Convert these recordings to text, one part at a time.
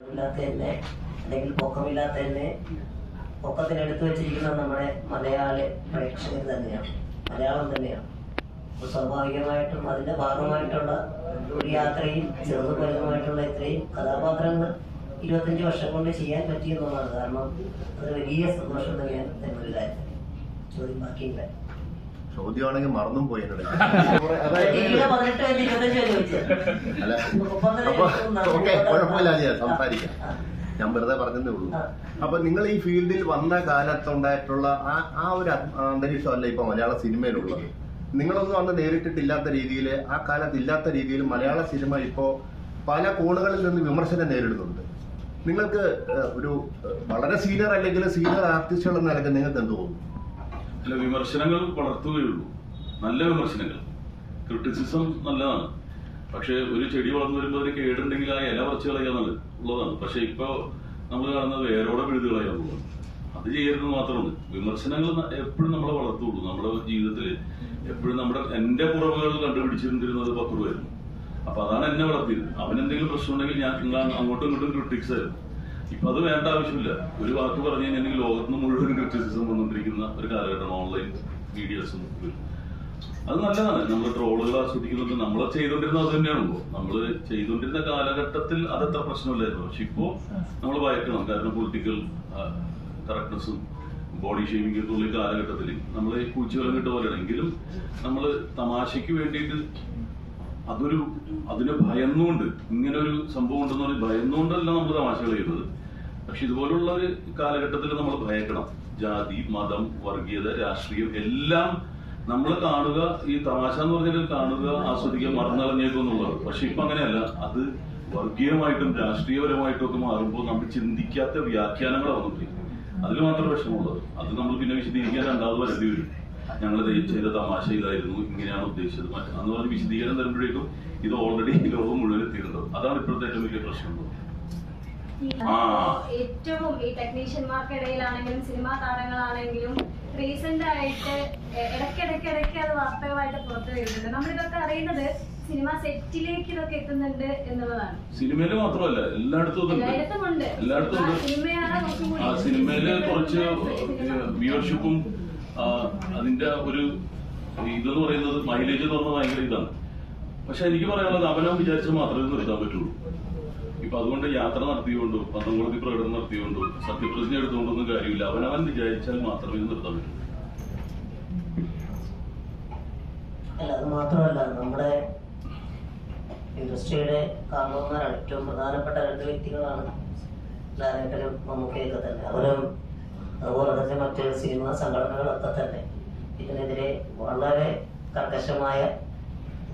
ഇല്ലാത്തതിനെ അല്ലെങ്കിൽ പൊക്കമില്ലാത്തതിനെ പൊക്കത്തിനെടുത്ത് വെച്ചിരിക്കുന്ന നമ്മുടെ മലയാളി പ്രേക്ഷകർ തന്നെയാണ്. മലയാളം തന്നെയാണ്. അപ്പോൾ സ്വാഭാവികമായിട്ടും അതിന്റെ ഭാഗമായിട്ടുള്ള ഒരു യാത്രയും ചെറുതും വലുതുമായിട്ടുള്ള ഇത്രയും കഥാപാത്രങ്ങൾ ഇരുപത്തഞ്ച് വർഷം കൊണ്ട് ചെയ്യാൻ പറ്റിയെന്നുള്ളതാണ്. കാരണം അത് വലിയ സന്തോഷം തന്നെയാണ് എന്നൊരു കാര്യം. ചോദ്യം ബാക്കിയില്ല. ചോദ്യമാണെങ്കിൽ മറന്നും പോയി അല്ല അപ്പൊ ലക്ഷം ഓക്കെ കുഴപ്പമില്ല ഞാൻ സംസാരിക്കാം. ഞാൻ വെറുതെ പറഞ്ഞതേ ഉള്ളൂ. അപ്പൊ നിങ്ങൾ ഈ ഫീൽഡിൽ വന്ന കാലത്തുണ്ടായിട്ടുള്ള ആ ആ ഒരു അന്തരീക്ഷം അന്തരീക്ഷമല്ല ഇപ്പൊ മലയാള സിനിമയിലുള്ളത്. നിങ്ങളൊന്നും അന്ന് നേരിട്ടിട്ടില്ലാത്ത രീതിയിൽ ആ കാലത്ത് ഇല്ലാത്ത രീതിയിൽ മലയാള സിനിമ ഇപ്പോ പല കോണുകളിൽ നിന്ന് വിമർശനം നേരിടുന്നുണ്ട്. നിങ്ങൾക്ക് ഒരു വളരെ സീനിയർ അല്ലെങ്കിൽ സീനിയർ ആർട്ടിസ്റ്റുകൾ എന്ന നിലയ്ക്ക് നിങ്ങൾക്ക് എന്ത് തോന്നുന്നു? അല്ല വിമർശനങ്ങൾ വളർത്തുകയുള്ളൂ. നല്ല വിമർശനങ്ങൾ. ക്രിട്ടിസിസം നല്ലതാണ്. പക്ഷെ ഒരു ചെടി വളർന്നു വരുമ്പോൾ അതിന് കേടുണ്ടെങ്കിൽ ആ ഇല പറിച്ചു കളയാന്നുള്ളത് ഉള്ളതാണ്. പക്ഷെ ഇപ്പൊ നമ്മൾ കാണുന്നത് വേരോടെ പിഴുത് കളയാന്നുള്ളതാണ് അത് ചെയ്യരുതെന്ന് മാത്രമാണ് വിമർശനങ്ങൾ എപ്പോഴും നമ്മളെ വളർത്തുള്ളൂ നമ്മുടെ ജീവിതത്തിൽ എപ്പോഴും നമ്മുടെ എന്റെ കുറവുകൾ കണ്ടുപിടിച്ചിരുന്നിരുന്നത് പത്ത് രൂപയായിരുന്നു അപ്പൊ അതാണ് എന്നെ വളർത്തിയത്. അവൻ എന്തെങ്കിലും പ്രശ്നം ഉണ്ടെങ്കിൽ ഞാൻ അങ്ങോട്ടും ഇങ്ങോട്ടും ക്രിട്ടിക്സ് ആയിരുന്നു ഇപ്പൊ അത് വേണ്ട ആവശ്യമില്ല. ഒരു വാക്ക് പറഞ്ഞു കഴിഞ്ഞാൽ ലോകത്ത് മുഴുവൻ ക്രിറ്റിസിസം വന്നുകൊണ്ടിരിക്കുന്ന ഒരു കാലഘട്ടമാണ് ഓൺലൈൻ മീഡിയസും അത് നല്ലതാണ്. നമ്മൾ ട്രോളുകൾ ആസ്വദിക്കുന്നുണ്ട്. നമ്മൾ ചെയ്തുകൊണ്ടിരുന്നത് അത് തന്നെയാണല്ലോ നമ്മൾ ചെയ്തുകൊണ്ടിരുന്ന കാലഘട്ടത്തിൽ അതത്ര പ്രശ്നമില്ലായിരുന്നു. പക്ഷെ ഇപ്പോ നമ്മൾ ഭയക്കണം. കാരണം പൊളിറ്റിക്കൽ കറക്റ്റ്നസും ബോഡി ഷേമിംഗ് ഒക്കെ ഉള്ള കാലഘട്ടത്തിൽ നമ്മൾ പൂച്ചവെള്ളം കിട്ടുക പോലെയാണ്. എങ്കിലും നമ്മൾ തമാശയ്ക്ക് വേണ്ടിയിട്ട് അതൊരു അതിനെ ഭയന്നുകൊണ്ട് ഇങ്ങനെ ഒരു സംഭവം ഉണ്ടെന്ന് പറഞ്ഞ് ഭയന്നുകൊണ്ടല്ല നമ്മൾ തമാശകൾ ചെയ്യുന്നത്. പക്ഷെ ഇതുപോലുള്ള ഒരു കാലഘട്ടത്തിൽ നമ്മൾ ഭയക്കണം. ജാതി മതം വർഗീയത രാഷ്ട്രീയം എല്ലാം നമ്മൾ കാണുക ഈ തമാശ എന്ന് പറഞ്ഞാൽ കാണുക ആസ്വദിക്കുക മറന്നറിഞ്ഞേക്കും എന്നുള്ളത് പക്ഷെ ഇപ്പൊ അങ്ങനെയല്ല. അത് വർഗീയമായിട്ടും രാഷ്ട്രീയപരമായിട്ടും ഒക്കെ മാറുമ്പോൾ നമ്മൾ ചിന്തിക്കാത്ത വ്യാഖ്യാനങ്ങളാണ് വന്നിട്ടുണ്ട് അതിൽ മാത്രമേ വിഷമമുള്ളത് അത് നമ്മൾ പിന്നെ വിശദീകരിക്കാൻ രണ്ടാമത് വരേണ്ടി വരും. ഞങ്ങൾ ചെയ്ത തമാശ ഇതായിരുന്നു ഇങ്ങനെയാണ് ഉദ്ദേശിച്ചത്. അന്ന് പറഞ്ഞ് വിശദീകരണം തരുമ്പോഴേക്കും ഇത് ഓൾറെഡി ലോകം മുഴുവൻ എത്തിയിട്ടുണ്ട്. അതാണ് ഇപ്പോഴത്തെ ഏറ്റവും വലിയ പ്രശ്നം. ആ. ഏറ്റവും ഈ ടെക്നീഷ്യന്മാർക്കിടയിലാണെങ്കിലും സിനിമാ താരങ്ങളാണെങ്കിലും റീസെന്റ് ആയിട്ട് ഇടയ്ക്കിടയ്ക്ക് ഇടയ്ക്ക് അത് വാർത്തകളായിട്ട് പുറത്തു വരുന്നുണ്ട്. നമ്മളിതൊക്കെ അറിയുന്നത് സിനിമ സെറ്റിലേക്ക് ഇതൊക്കെ എത്തുന്നുണ്ട് എന്നുള്ളതാണ്. സിനിമയിൽ മാത്രമല്ല എല്ലായിടത്തും എല്ലായിടത്തും ഉണ്ട്. എല്ലായിടത്തും സിനിമയിൽ കുറച്ച് വ്യൂവർഷിപ്പും അതിന്റെ ഒരു ഇതെന്ന് പറയുന്നത് മൈലേജ് എന്ന് പറഞ്ഞാൽ ഭയങ്കര ഇതാണ്. പക്ഷെ എനിക്ക് പറയാനുള്ളത് അവനവൻ വിചാരിച്ചാൽ മാത്രമേ നിർത്താൻ പറ്റുള്ളൂ. ഇപ്പൊ അതുകൊണ്ട് യാത്ര നടത്തിയോണ്ടോ പന്തംകുളത്തി പ്രകടനം നടത്തിയോണ്ടോ സത്യപ്രതിജ്ഞ എടുത്തുകൊണ്ടൊന്നും കാര്യമില്ല. അവനവൻ വിചാരിച്ചാൽ മാത്രമേ നിർത്താൻ പറ്റൂ. അല്ല അത് മാത്രമല്ല നമ്മുടെ ഇൻഡസ്ട്രിയുടെ കാരണവന്മാരാണ് ഏറ്റവും പ്രധാനപ്പെട്ട രണ്ട് വ്യക്തികളാണ് ലാലേട്ടനും മമ്മൂക്കയൊക്കെ തന്നെ. അവരും അതുപോലെ തന്നെ മറ്റ് സിനിമാ സംഘടനകളൊക്കെ തന്നെ ഇതിനെതിരെ വളരെ കർക്കശമായ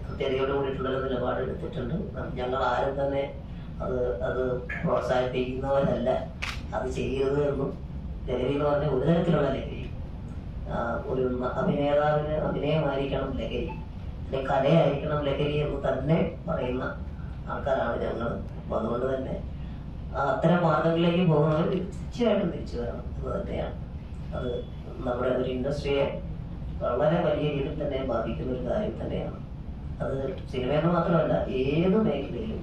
കൃത്യതയോട് കൂടിയിട്ടുള്ള നിലപാട് എടുത്തിട്ടുണ്ട്. ഞങ്ങൾ ആരും തന്നെ അത് അത് പ്രോത്സാഹിപ്പിക്കുന്നവരല്ല. അത് ചെയ്യരുത് എന്നും ലഹരി പറഞ്ഞ ഒരു തരത്തിലുള്ള ലഹരി ഒരു അഭിനേതാവിന് അഭിനയമായിരിക്കണം ലഹരി അല്ലെങ്കിൽ കലയായിരിക്കണം ലഹരി എന്ന് തന്നെ പറയുന്ന ആൾക്കാരാണ് ഞങ്ങൾ. അപ്പോൾ അതുകൊണ്ട് തന്നെ അത്തരം മാർഗങ്ങളിലേക്ക് പോകുന്നവർ തീർച്ചയായിട്ടും തിരിച്ചു വരണം. എന്ന് തന്നെയാണ്. അത് നമ്മുടെ ഒരു ഇൻഡസ്ട്രിയെ വളരെ വലിയ രീതിയിൽ തന്നെ ബാധിക്കുന്ന ഒരു കാര്യം തന്നെയാണ്. അത് സിനിമയെന്ന് മാത്രമല്ല ഏത് മേഖലയിലും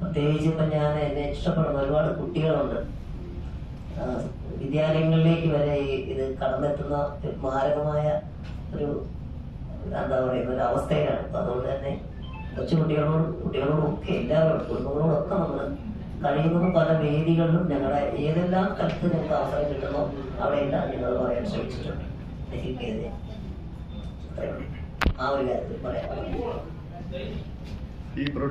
പ്രത്യേകിച്ച് ഇപ്പം ഞാൻ എന്നെ ഇഷ്ടപ്പെടുന്ന ഒരുപാട് കുട്ടികളുണ്ട്. വിദ്യാലയങ്ങളിലേക്ക് വരെ ഇത് കടന്നെത്തുന്ന മാരകമായ ഒരു എന്താ പറയുന്ന ഒരു അവസ്ഥയിലാണ്. അപ്പം അതുകൊണ്ട് തന്നെ കൊച്ചുകുട്ടികളോടും കുട്ടികളോടും ഒക്കെ എല്ലാവരോടും കുടുംബങ്ങളോടും ഒക്കെ നമ്മൾ കഴിയുന്ന പല വേദികളിലും ഞങ്ങളുടെ ഏതെല്ലാം സ്ഥലത്ത് ഞങ്ങൾക്ക് അവസരം കിട്ടുമോ അവിടെയെല്ലാം ഞങ്ങൾ പറയാൻ ശ്രമിച്ചിട്ടുണ്ട്. ആ ഒരു കാര്യത്തിൽ പറയാം